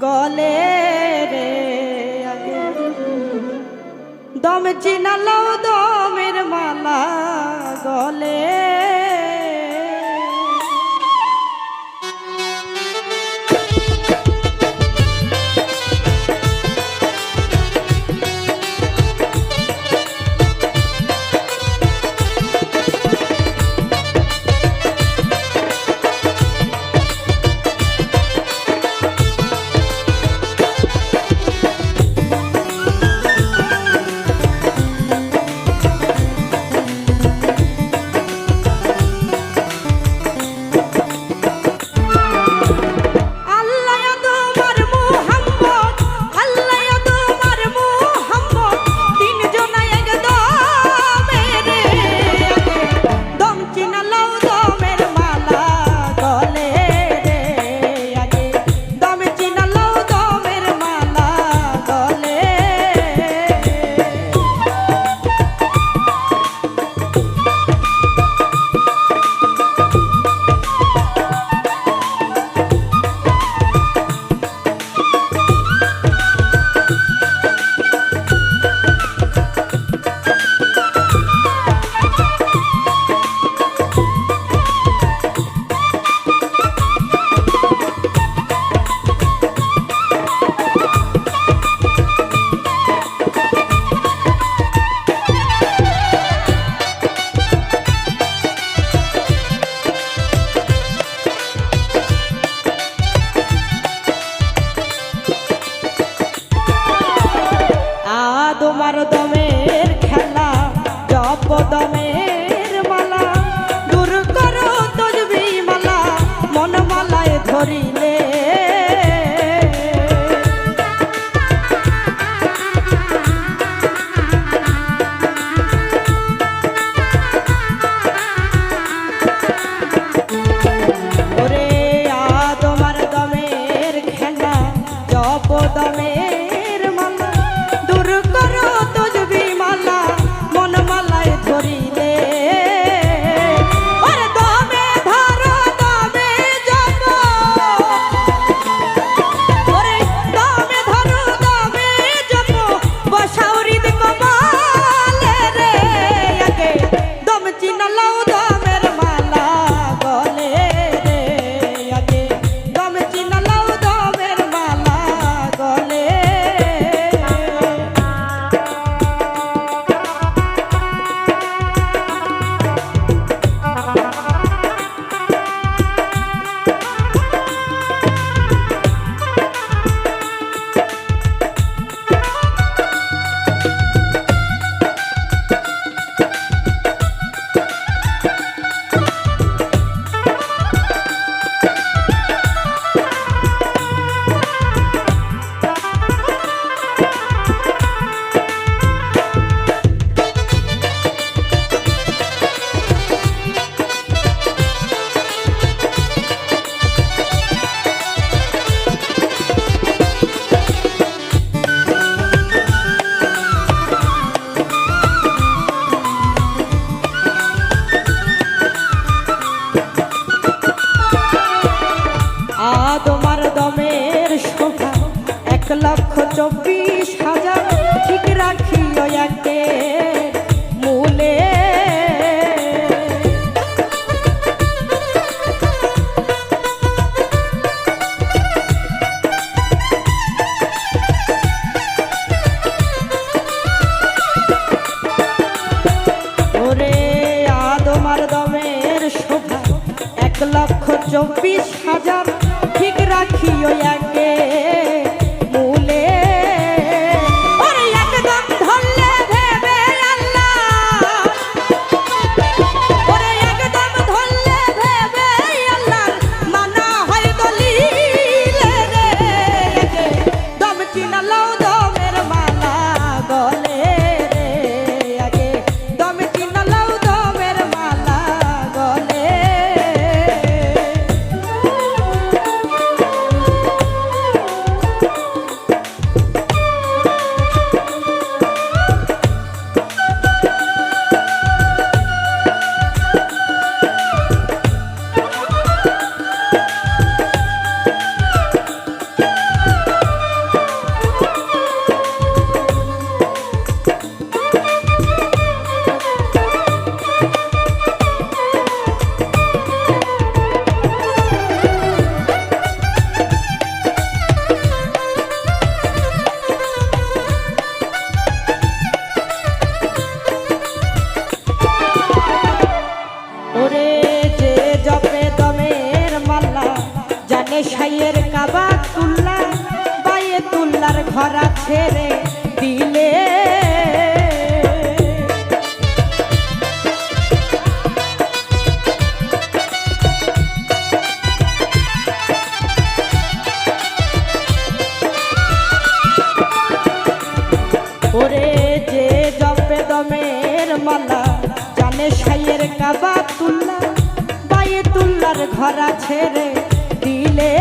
গলে রে দম চিনালাও দমের মালা গলে করিলে লক্ষ চব্বিশ হাজার। ঠিক রাখিও একে। ধরা ছেড়ে দিলে। ওরে যে জপে দমের মালা, জানে সাইয়ের কাবা তুল্লা বাই তুল্লার ঘরা ছেড়ে দিলে।